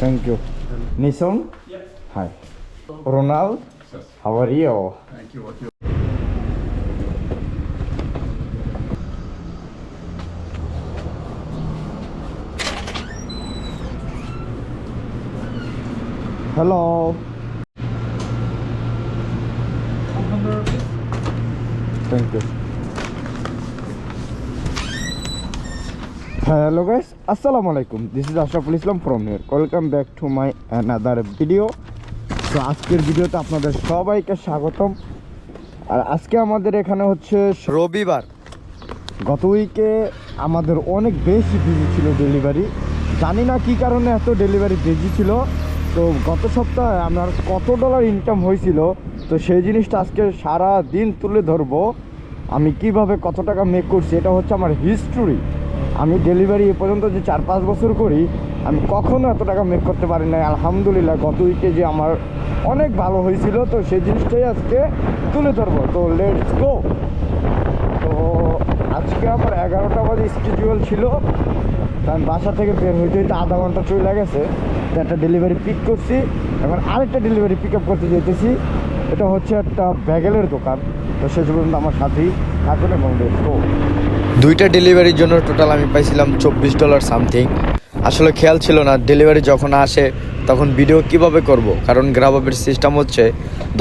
Thank you. Nissan? Hi. Ronald? How are you? Thank you. What you Hello. Thank you. Hello guys, Assalamu alaikum. This is Ashraful Islam from here. Welcome back to my another video তো আজকের ভিডিওতে আপনাদের সবাইকে স্বাগতম। আর আজকে আমাদের এখানে হচ্ছে রবিবার। গত উইকে আমাদের অনেক বেশি বিজি ছিল ডেলিভারি জানি না কি কারণে এত ডেলিভারি বেশি ছিল। তো গত সপ্তাহে আমার কত ডলার ইনকাম হয়েছিল তো সেই জিনিসটা আজকে সারা দিন তুলে ধরবো। আমি কীভাবে কত টাকা মেক করছি এটা হচ্ছে আমার হিস্টোরি আমি ডেলিভারি এ পর্যন্ত যে চার পাঁচ বছর করি, আমি কখনো এত টাকা মেক করতে পারি না আলহামদুলিল্লাহ, গত উইকে যে আমার অনেক ভালো হয়েছিল, তো সেই জিনিসটাই আজকে তুলে ধরবো। তো লেটস গো তো আজকে আমার এগারোটা বাজে স্কেজুয়াল ছিল। আমি বাসা থেকে বের হইতে হইতে আধা ঘণ্টা চলে গেছে। তো একটা ডেলিভারি পিক করছি। এখন আরেকটা ডেলিভারি পিক আপ করতে যেতেছি এটা হচ্ছে একটা ব্যাগেলের দোকান। তো শেষ পর্যন্ত আমার সাথেই থাকুন এবং দুইটা ডেলিভারির জন্য টোটাল আমি পাইছিলাম চব্বিশ ডলার সামথিং। আসলে খেয়াল ছিল না, ডেলিভারি যখন আসে তখন ভিডিও কীভাবে করব, কারণ গ্রাবাবের সিস্টেম হচ্ছে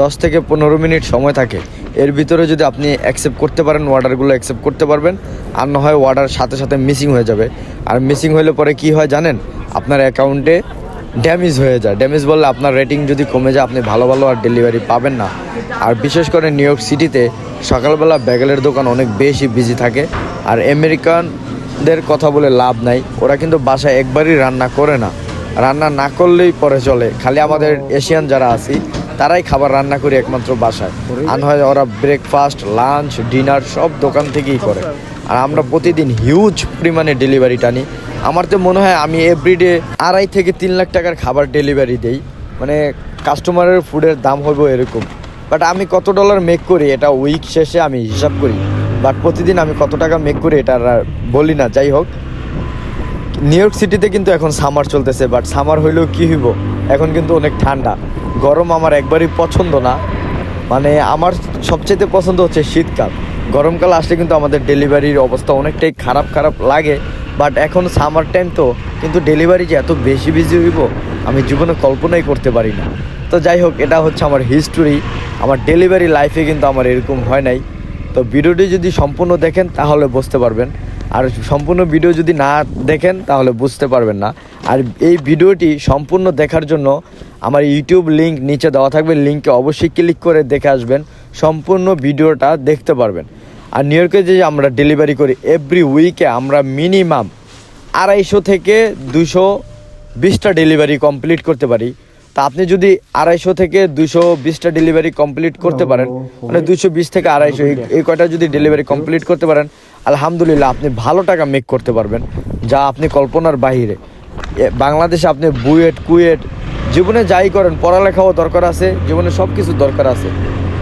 দশ থেকে পনেরো মিনিট সময় থাকে। এর ভিতরে যদি আপনি অ্যাকসেপ্ট করতে পারেন, অর্ডারগুলো অ্যাকসেপ্ট করতে পারবেন, আর না হয় অর্ডার সাথে সাথে মিসিং হয়ে যাবে। আর মিসিং হলে পরে কি হয় জানেন? আপনার অ্যাকাউন্টে ড্যামেজ হয়ে যায়। ড্যামেজ বললে আপনার রেটিং যদি কমে যায়, আপনি ভালো ভালো আর ডেলিভারি পাবেন না। আর বিশেষ করে নিউ ইয়র্ক সিটিতে সকালবেলা ব্যাগেলের দোকান অনেক বেশি বিজি থাকে। আর আমেরিকানদের কথা বলে লাভ নাই। ওরা কিন্তু বাসায় একবারই রান্না করে না। রান্না না করলেই পরে চলে। খালি আমাদের এশিয়ান যারা আছি, তারাই খাবার রান্না করি একমাত্র বাসায়। আর হয় ওরা ব্রেকফাস্ট লাঞ্চ ডিনার সব দোকান থেকেই করে। আর আমরা প্রতিদিন হিউজ পরিমাণে ডেলিভারি টানি। আমার তো মনে হয় আমি এভরিডে আড়াই থেকে তিন লাখ টাকার খাবার ডেলিভারি দেই। মানে কাস্টমারের ফুডের দাম হবে এরকম। বাট আমি কত ডলার মেক করি, এটা উইক শেষে আমি হিসাব করি। বাট প্রতিদিন আমি কত টাকা মেক করি, এটা আর বলি না, যাই হোক। নিউ ইয়র্ক সিটিতে কিন্তু এখন সামার চলতেছে বাট সামার হইলেও কি হইব? এখন কিন্তু অনেক ঠান্ডা। গরম আমার একবারই পছন্দ না। মানে আমার সবচেয়ে পছন্দ হচ্ছে শীতকাল। গরমকাল আসলে কিন্তু আমাদের ডেলিভারির অবস্থা অনেকটাই খারাপ খারাপ লাগে। বাট এখন সামার টাইম তো, কিন্তু ডেলিভারি যে এত বেশি বিজি হইব, আমি জীবনে কল্পনাই করতে পারি না। তো যাই হোক, এটা হচ্ছে আমার হিস্টোরি আমার ডেলিভারি লাইফে কিন্তু আমার এরকম হয় নাই। তো ভিডিওটি যদি সম্পূর্ণ দেখেন, তাহলে বুঝতে পারবেন। আর সম্পূর্ণ ভিডিও যদি না দেখেন, তাহলে বুঝতে পারবেন না। আর এই ভিডিওটি সম্পূর্ণ দেখার জন্য আমার ইউটিউব লিংক নিচে দেওয়া থাকবে। লিঙ্কে অবশ্যই ক্লিক করে দেখে আসবেন। সম্পূর্ণ ভিডিওটা দেখতে পারবেন। আর নিউ ইয়র্কে যে আমরা ডেলিভারি করি এভরি উইকে আমরা মিনিমাম আড়াইশো থেকে দুশো বিশটা ডেলিভারি কমপ্লিট করতে পারি। তা আপনি যদি আড়াইশো থেকে দুশো বিশটা ডেলিভারি কমপ্লিট করতে পারেন মানে দুশো বিশ থেকে আড়াইশো এই- কয়টা যদি ডেলিভারি কমপ্লিট করতে পারেন আলহামদুলিল্লাহ আপনি ভালো টাকা মেক করতে পারবেন যা আপনি কল্পনার বাহিরে। বাংলাদেশে আপনি বুয়েট কুয়েট জীবনে যাই করেন পড়ালেখাও দরকার আছে জীবনে সব কিছু দরকার আছে।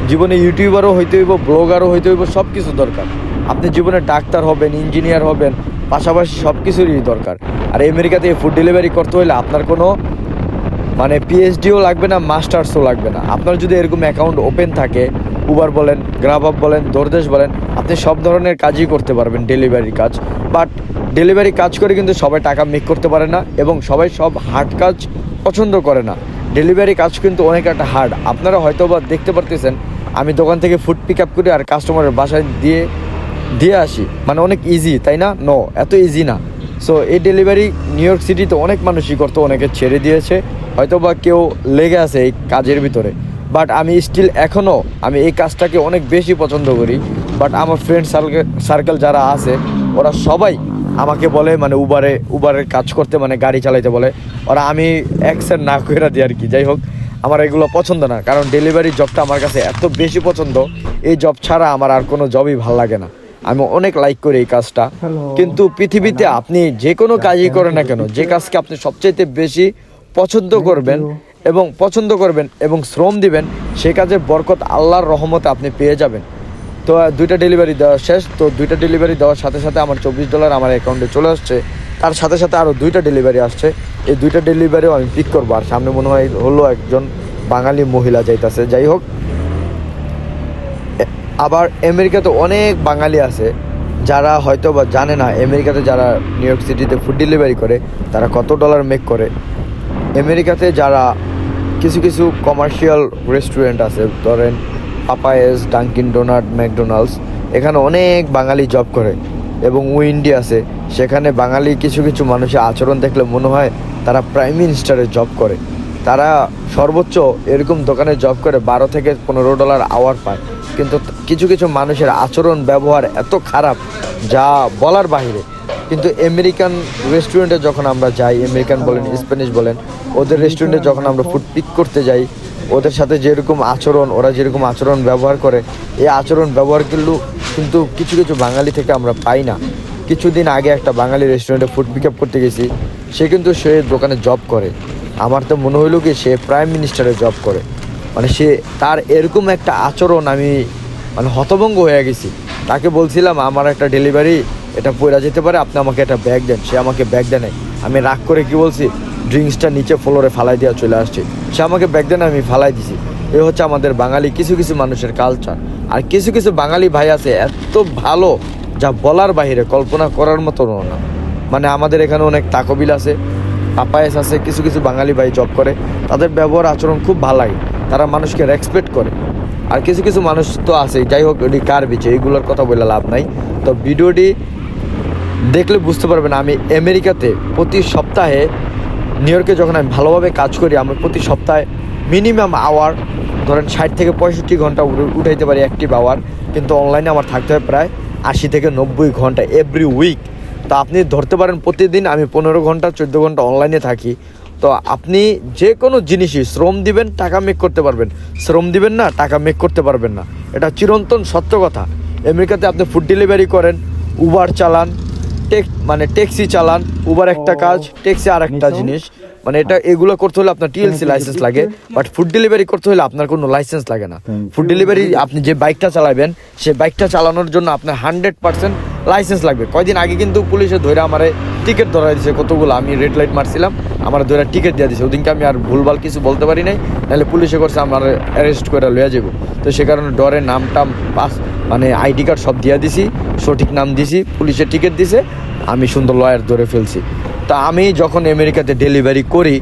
জীবনে ইউটিউবারও হইতে হইব, ব্লগারও হইতে হইব সব কিছু দরকার। আপনি জীবনে ডাক্তার হবেন, ইঞ্জিনিয়ার হবেন, পাশাপাশি সব কিছুরই দরকার। আর আমেরিকাতে ফুড ডেলিভারি করতে হলে আপনার কোনো মানে পিএইচডিও লাগবে না, মাস্টার্সও লাগবে না। আপনার যদি এরকম অ্যাকাউন্ট ওপেন থাকে উবার বলেন গ্রাব আপ বলেন দরদেশ বলেন, আপনি সব ধরনের কাজই করতে পারবেন ডেলিভারি কাজ। বাট ডেলিভারি কাজ করে কিন্তু সবাই টাকা মেক করতে পারে না এবং সবাই সব হার্ড কাজ পছন্দ করে না। ডেলিভারি কাজ কিন্তু অনেক একটা হার্ড আপনারা হয়তো বা দেখতে পারতেছেন আমি দোকান থেকে ফুড পিক আপ করি আর কাস্টমারের বাসায় দিয়ে দিয়ে আসি। মানে অনেক ইজি তাই না? নো এত ইজি না। সো এই ডেলিভারি নিউ ইয়র্ক সিটিতে অনেক মানুষই করতো, অনেকে ছেড়ে দিয়েছে। হয়তো বা কেউ লেগে আছে এই কাজের ভিতরে। বাট আমি স্টিল এখনও আমি এই কাজটাকে অনেক বেশি পছন্দ করি। বাট আমার ফ্রেন্ড সার্কেল সার্কেল যারা আছে, ওরা সবাই আমাকে বলে মানে উবারে উবারের কাজ করতে মানে গাড়ি চালাইতে বলে। ওরা আমি অ্যাকসেন্ট না করে দিই আর কি। যাই হোক আমার এগুলো পছন্দ না কারণ ডেলিভারি জবটা আমার কাছে এত বেশি পছন্দ এই জব ছাড়া আমার আর কোনো জবই ভালো লাগে না। আমি অনেক লাইক করি এই কাজটা। কিন্তু পৃথিবীতে আপনি যে কোনো কাজই করেন না কেন যে কাজকে আপনি সবচাইতে বেশি পছন্দ করবেন এবং পছন্দ করবেন এবং শ্রম দিবেন সে কাজের বরকত আল্লাহর রহমতে আপনি পেয়ে যাবেন। তো দুইটা ডেলিভারি দেওয়া শেষ তো দুইটা ডেলিভারি দেওয়ার সাথে সাথে আমার চব্বিশ ডলার আমার অ্যাকাউন্টে চলে আসছে। তার সাথে সাথে আরও দুইটা ডেলিভারি আসছে। এই দুইটা ডেলিভারিও আমি পিক করব। আর সামনে মনে হয় হলো একজন বাঙালি মহিলা যাইতাছে। যাই হোক, আবার আমেরিকাতে অনেক বাঙালি আছে, যারা হয়তো বা জানে না, আমেরিকাতে যারা নিউ ইয়র্ক সিটিতে ফুড ডেলিভারি করে, তারা কত ডলার মেক করে। আমেরিকাতে যারা কিছু কিছু কমার্শিয়াল রেস্টুরেন্ট আছে, ধরেন পাপায়েস ডাঙ্কিন ডোনাট ম্যাকডোনাল্ডস এখানে অনেক বাঙালি জব করে। এবং উইন্ডি আছে। সেখানে বাঙালি কিছু কিছু মানুষের আচরণ দেখলে মনে হয় তারা প্রাইম মিনিস্টারে জব করে। তারা সর্বোচ্চ এরকম দোকানে জব করে বারো থেকে পনেরো ডলার আওয়ার পায়। কিন্তু কিছু কিছু মানুষের আচরণ, ব্যবহার এত খারাপ যা বলার বাহিরে। কিন্তু আমেরিকান রেস্টুরেন্টে যখন আমরা যাই, আমেরিকান বলেন, স্প্যানিশ বলেন, ওদের রেস্টুরেন্টে যখন আমরা ফুড পিক করতে যাই, ওদের সাথে যেরকম আচরণ, ওরা যেরকম আচরণ, ব্যবহার করে, এই আচরণ, ব্যবহার কিন্তু কিন্তু কিছু কিছু বাঙালি থেকে আমরা পাই না। কিছুদিন আগে একটা বাঙালি রেস্টুরেন্টে ফুড পিক আপ করতে গেছি, সে কিন্তু সে দোকানে জব করে। আমার তো মনে হইল কি, সে প্রাইম মিনিস্টারে জব করে। মানে সে তার এরকম একটা আচরণ আমি মানে হতভঙ্গ হয়ে গেছি। তাকে বলছিলাম, আমার একটা ডেলিভারি এটা পড়া যেতে পারে, আপনি আমাকে একটা ব্যাগ দেন। সে আমাকে ব্যাগ দেয়। আমি রাগ করে কি বলছি ড্রিঙ্কসটা নিচে ফ্লোরে ফালাই দেওয়া চলে আসছে। সে আমাকে ব্যাগ দেন আমি ফালাই দিছি। এ হচ্ছে আমাদের বাঙালি কিছু কিছু মানুষের কালচার আর কিছু কিছু বাঙালি ভাই আছে এত ভালো, যা বলার বাইরে কল্পনা করার মতো না। মানে আমাদের এখানে অনেক তাকবিল আছে পাপায়েস আছে, কিছু কিছু বাঙালি ভাই জব করে। তাদের ব্যবহার, আচরণ খুব ভালো লাগে। তারা মানুষকে রেসপেক্ট করে। আর কিছু কিছু মানুষ তো আছে যাই হোক এটি কার বিচে এইগুলোর কথা বলে লাভ নাই। তো ভিডিওটি দেখলে বুঝতে পারবেন, আমি আমেরিকাতে প্রতি সপ্তাহে, নিউ ইয়র্কে যখন আমি ভালোভাবে কাজ করি, আমি প্রতি সপ্তাহে মিনিমাম আওয়ার ধরেন ষাট থেকে পঁয়ষট্টি ঘণ্টা উঠাইতে পারি অ্যাক্টিভ আওয়ার কিন্তু অনলাইনে আমার থাকতে হয় প্রায় আশি থেকে নব্বই ঘণ্টা এভরি উইক তো আপনি ধরতে পারেন প্রতিদিন আমি পনেরো ঘণ্টা চোদ্দ ঘণ্টা অনলাইনে থাকি। তো আপনি যে কোনো জিনিসই শ্রম দিবেন টাকা মেক করতে পারবেন। শ্রম দিবেন না টাকা মেক করতে পারবেন না। এটা চিরন্তন সত্য কথা। আমেরিকাতে আপনি ফুড ডেলিভারি করেন উবার চালান টেক মানে ট্যাক্সি চালান উবার একটা কাজ ট্যাক্সি আর একটা জিনিস। মানে এটা এগুলো করতে হলে আপনার টিএলসি লাইসেন্স লাগে বাট ফুড ডেলিভারি করতে হলে আপনার কোনো লাইসেন্স লাগে না। ফুড ডেলিভারি আপনি যে বাইকটা চালাবেন সেই বাইকটা চালানোর জন্য আপনার হান্ড্রেড পার্সেন্ট লাইসেন্স লাগবে। কয়দিন আগে কিন্তু পুলিশে ধরে আমারে টিকিট ধরা দিয়েছে কতগুলো? আমি রেড লাইট মারছিলাম, আমার ধরে টিকিট দিয়ে দিয়েছে ওদিনকে আমি আর ভুলভাল কিছু বলতে পারি নাই, নাহলে পুলিশে করছে, আমার অ্যারেস্ট করে লইয়া যাব তো সে কারণে ডরে নাম টাম পাস মানে আইডি কার্ড সব দিয়ে দিছি, সঠিক নাম দিছি, পুলিশে টিকিট দিছে, আমি সুন্দর লয়ার ধরে ফেলছি। তা আমি যখন আমেরিকাতে ডেলিভারি করি,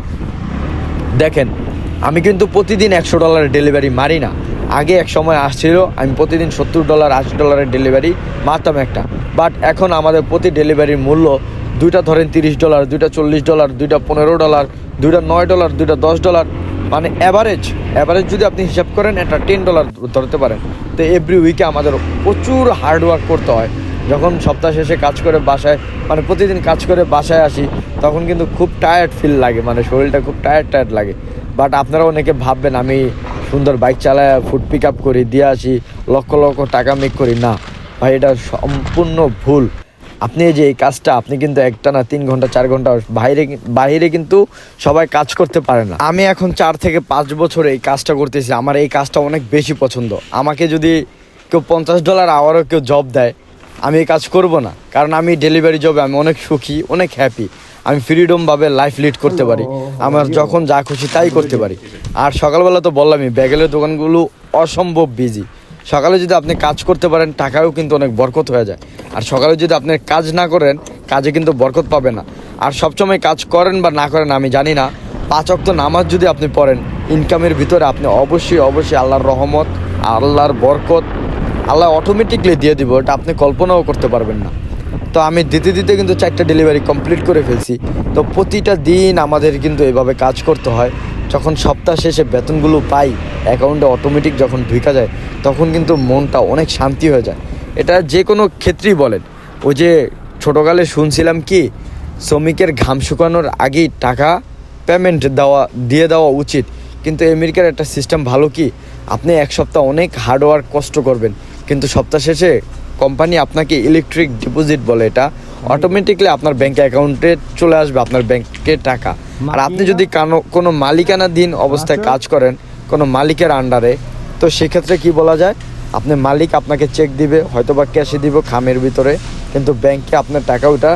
দেখেন, আমি কিন্তু প্রতিদিন একশো ডলারের ডেলিভারি মারি না। আগে এক সময় আসছিল, আমি প্রতিদিন সত্তর ডলার, আশি ডলারের ডেলিভারি মারতাম একটা। বাট এখন আমাদের প্রতি ডেলিভারির মূল্য দুইটা ধরেন তিরিশ ডলার, দুইটা চল্লিশ ডলার, দুইটা পনেরো ডলার, দুইটা নয় ডলার, দুইটা দশ ডলার। মানে অ্যাভারেজ অ্যাভারেজ যদি আপনি হিসাব করেন, একটা টেন ডলার ধরতে পারেন। তো এভরি উইকে আমাদের প্রচুর হার্ডওয়ার্ক করতে হয়। যখন সপ্তাহ শেষে কাজ করে বাসায় মানে প্রতিদিন কাজ করে বাসায় আসি, তখন কিন্তু খুব টায়ার্ড ফিল লাগে। মানে শরীরটা খুব টায়ার্ড টায়ার্ড লাগে। বাট আপনারা অনেকে ভাববেন, আমি সুন্দর বাইক চালায় ফুড পিক আপ করি, দিয়ে আসি, লক্ষ লক্ষ টাকা মেক করি। না, ভাই, এটা সম্পূর্ণ ভুল। আপনি যে এই কাজটা, আপনি কিন্তু একটা না তিন ঘণ্টা, চার ঘণ্টা বাইরে বাইরে কিন্তু সবাই কাজ করতে পারে না। আমি এখন চার থেকে পাঁচ বছর এই কাজটা করতেছি। আমার এই কাজটা অনেক বেশি পছন্দ। আমাকে যদি কেউ পঞ্চাশ ডলার আওয়ারও কেউ জব দেয়, আমি এই কাজ করব না। কারণ আমি ডেলিভারি জবে আমি অনেক সুখী, অনেক হ্যাপি আমি ফ্রিডমভাবে লাইফ লিড করতে পারি। আমার যখন যা খুশি তাই করতে পারি। আর সকালবেলা তো বললামই ব্যাগেলের দোকানগুলো অসম্ভব বিজি সকালে যদি আপনি কাজ করতে পারেন টাকাও কিন্তু অনেক বরকত হয়ে যায়। আর সকালে যদি আপনি কাজ না করেন কাজে কিন্তু বরকত পাবে না। আর সবসময় কাজ করেন বা না করেন আমি জানি না পাঁচ অক্ত নামাজ যদি আপনি পড়েন ইনকামের ভিতরে আপনি অবশ্যই অবশ্যই আল্লাহর রহমত আল্লাহর বরকত আল্লাহ অটোমেটিকলি দিয়ে দিব এটা আপনি কল্পনাও করতে পারবেন না। তো আমি দিতে দিতে কিন্তু চারটা ডেলিভারি কমপ্লিট করে ফেলছি। তো প্রতিটা দিন আমাদের কিন্তু এভাবে কাজ করতে হয়। যখন সপ্তাহ শেষে বেতনগুলো পাই অ্যাকাউন্টে অটোমেটিক যখন ঢুকা যায়, তখন কিন্তু মনটা অনেক শান্তি হয়ে যায়। এটা যে কোনো ক্ষেত্রেই বলেন। ওই যে ছোটোকালে শুনছিলাম কি, শ্রমিকের ঘাম শুকানোর আগেই টাকা পেমেন্ট দেওয়া, দিয়ে দেওয়া উচিত। কিন্তু আমেরিকার একটা সিস্টেম ভালো কি, আপনি এক সপ্তাহ অনেক হার্ডওয়ার্ক কষ্ট করবেন। কিন্তু সপ্তাহ শেষে কোম্পানি আপনাকে ইলেকট্রিক ডিপোজিট বলে এটা। অটোমেটিকলি আপনার ব্যাংক অ্যাকাউন্টে চলে আসবে আপনার ব্যাংকে টাকা। আর আপনি যদি কানো কোনো মালিকানাধীন অবস্থায় কাজ করেন কোনো মালিকের আন্ডারে তো সেক্ষেত্রে কি বলা যায়? আপনি মালিক আপনাকে চেক দিবে হয়তো বা ক্যাশে দিব খামের ভিতরে কিন্তু ব্যাংকে আপনার টাকা ওটা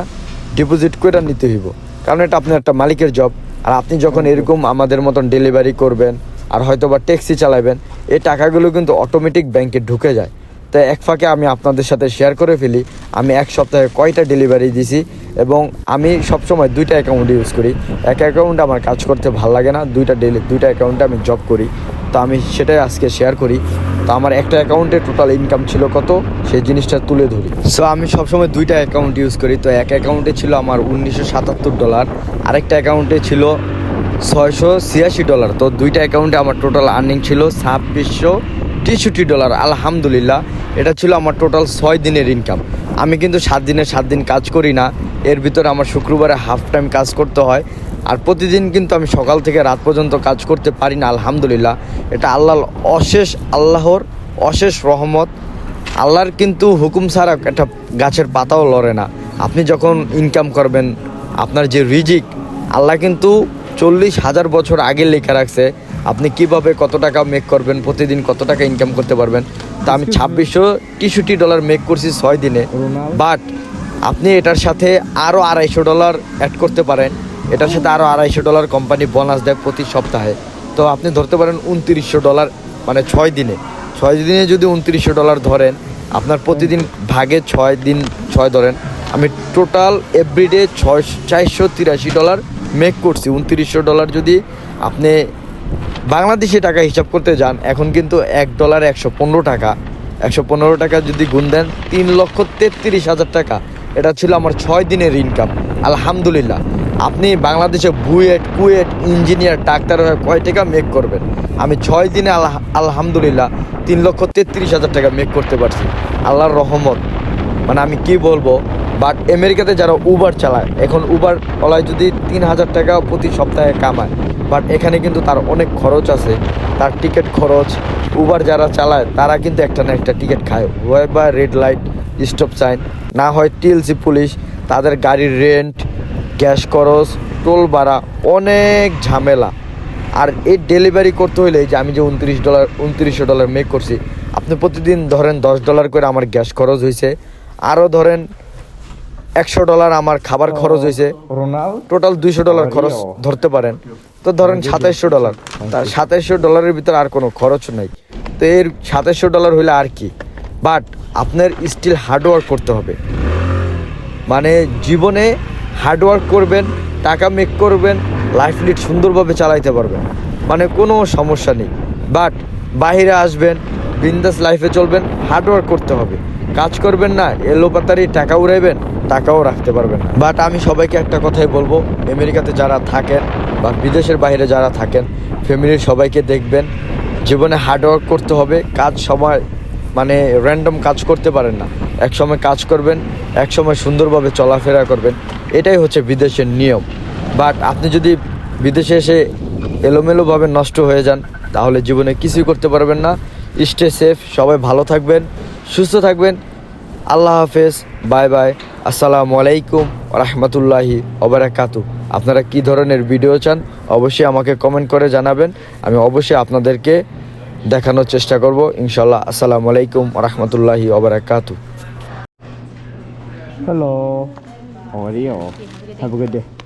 ডিপোজিট করে নিতে হইব। কারণ এটা আপনার একটা মালিকের জব আর আপনি যখন এরকম আমাদের মতন ডেলিভারি করবেন আর হয়তো বা ট্যাক্সি চালাবেন এই টাকাগুলো কিন্তু অটোমেটিক ব্যাংকে ঢুকে যায়। তাই এক ফাঁকে আমি আপনাদের সাথে শেয়ার করে ফেলি। আমি এক সপ্তাহে কয়টা ডেলিভারি দিছি এবং আমি সবসময় দুইটা অ্যাকাউন্ট ইউজ করি। এক অ্যাকাউন্টে আমার কাজ করতে ভালো লাগে না, দুইটা ডেলি দুইটা অ্যাকাউন্টে আমি জব করি। তো আমি সেটাই আজকে শেয়ার করি। তো আমার একটা অ্যাকাউন্টে টোটাল ইনকাম ছিল কত? সেই জিনিসটা তুলে ধরি। সো আমি সবসময় দুইটা অ্যাকাউন্ট ইউজ করি। তো এক অ্যাকাউন্টে ছিল আমার উনিশশো সাতাত্তর ডলার আরেকটা অ্যাকাউন্টে ছিল ছয়শো ছিয়াশি ডলার তো দুইটা অ্যাকাউন্টে আমার টোটাল আর্নিং ছিল ছাব্বিশশো তেষট্টি ডলার, আলহামদুলিল্লাহ। এটা ছিল আমার টোটাল ছয় দিনের ইনকাম আমি কিন্তু সাত দিনের সাত দিন কাজ করি না। এর ভিতরে আমার শুক্রবারে হাফ টাইম কাজ করতে হয়। আর প্রতিদিন কিন্তু আমি সকাল থেকে রাত পর্যন্ত কাজ করতে পারি না, আলহামদুলিল্লাহ। এটা আল্লাহর অশেষ আল্লাহর অশেষ রহমত। আল্লাহর কিন্তু হুকুম ছাড়া একটা গাছের পাতাও লড়ে না। আপনি যখন ইনকাম করবেন, আপনার যে রিজিক, আল্লাহ কিন্তু চল্লিশ হাজার বছর আগে লেখা রাখছে আপনি কীভাবে কত টাকা মেক করবেন প্রতিদিন কত টাকা ইনকাম করতে পারবেন? তা আমি ছাব্বিশশো তেষট্টি ডলার মেক করছি ছয় দিনে। বাট আপনি এটার সাথে আরও আড়াইশো ডলার অ্যাড করতে পারেন। এটার সাথে আরও আড়াইশো ডলার কোম্পানি বোনাস দেয় প্রতি সপ্তাহে। তো আপনি ধরতে পারেন উনত্রিশশো ডলার মানে ছয় দিনে। ছয় দিনে যদি উনত্রিশশো ডলার ধরেন আপনার প্রতিদিন ভাগে ছয় দিন ছয় ধরেন আমি টোটাল এভরিডে ছয় চারশো তিরাশি ডলার মেক করছি। উনত্রিশশো ডলার যদি আপনি বাংলাদেশি টাকা হিসাব করতে যান, এখন কিন্তু এক ডলার একশো পনেরো টাকা। একশো পনেরো টাকা যদি গুণ দেন, তিন লক্ষ তেত্রিশ হাজার টাকা। এটা ছিল আমার ছয় দিনের ইনকাম আলহামদুলিল্লাহ। আপনি বাংলাদেশে বুয়েট, কুয়েট, ইঞ্জিনিয়ার, ডাক্তার হয়ে কয় টাকা মেক করবেন? আমি ছয় দিনে আল্লাহ আলহামদুলিল্লাহ তিন লক্ষ তেত্রিশ হাজার টাকা মেক করতে পারছি। আল্লাহর রহমত। মানে আমি কি বলব? বাট আমেরিকাতে যারা উবার চালায়, এখন উবার ওলায় যদি তিন হাজার টাকা প্রতি সপ্তাহে কামায়। বাট এখানে কিন্তু তার অনেক খরচ আছে। তার টিকিট খরচ উবার যারা চালায়, তারা কিন্তু একটা না একটা টিকিট খায়। হয় বা রেড লাইট স্টপ সাইন না হয় টিএলসি পুলিশ, তাদের গাড়ির রেন্ট গ্যাস খরচ টোল ভাড়া, অনেক ঝামেলা। আর এই ডেলিভারি করতে হইলে যে আমি যে উনত্রিশ ডলার উনত্রিশশো ডলার মেক করছি, আপনি প্রতিদিন ধরেন দশ ডলার করে আমার গ্যাস খরচ হয়েছে আরও ধরেন একশো ডলার আমার খাবার খরচ হয়েছে। টোটাল দুইশো ডলার খরচ ধরতে পারেন। তো ধরেন সাতাইশশো ডলার। তার সাতাইশশো ডলারের ভিতরে আর কোনো খরচ নেই। তো এর সাতাইশশো ডলার হইলে আর কি? বাট আপনার স্টিল হার্ডওয়ার্ক করতে হবে। মানে জীবনে হার্ডওয়ার্ক করবেন টাকা মেক করবেন লাইফ লিড সুন্দরভাবে চালাইতে পারবেন। মানে কোনো সমস্যা নেই। বাট বাইরে আসবেন বিন্দাস লাইফে চলবেন হার্ডওয়ার্ক করতে হবে। কাজ করবেন না এলোপাতারি টাকা উড়াইবেন, টাকাও রাখতে পারবেন বাট আমি সবাইকে একটা কথাই বলব, আমেরিকাতে যারা থাকেন বা বিদেশের বাইরে যারা থাকেন ফ্যামিলির সবাইকে দেখবেন, জীবনে হার্ডওয়ার্ক করতে হবে, কাজ সময় মানে র্যান্ডম কাজ করতে পারেন না। এক সময় কাজ করবেন, এক সময় সুন্দরভাবে চলাফেরা করবেন, এটাই হচ্ছে বিদেশের নিয়ম। বাট আপনি যদি বিদেশে এসে এলোমেলোভাবে নষ্ট হয়ে যান, তাহলে জীবনে কিছুই করতে পারবেন না। স্টে সেফ সবাই ভালো থাকবেন সুস্থ থাকবেন। আল্লাহ হাফেজ বাই বাই আসসালামু আলাইকুম রহমতুল্লাহি ওবরাকাতু আপনারা কি ধরনের ভিডিও চান অবশ্যই আমাকে কমেন্ট করে জানাবেন। আমি অবশ্যই আপনাদেরকে দেখানোর চেষ্টা করব। ইনশাল্লাহ আসসালামু আলাইকুম রহমতুল্লাহি ওবরাকাতু hello how are you? Have a good day.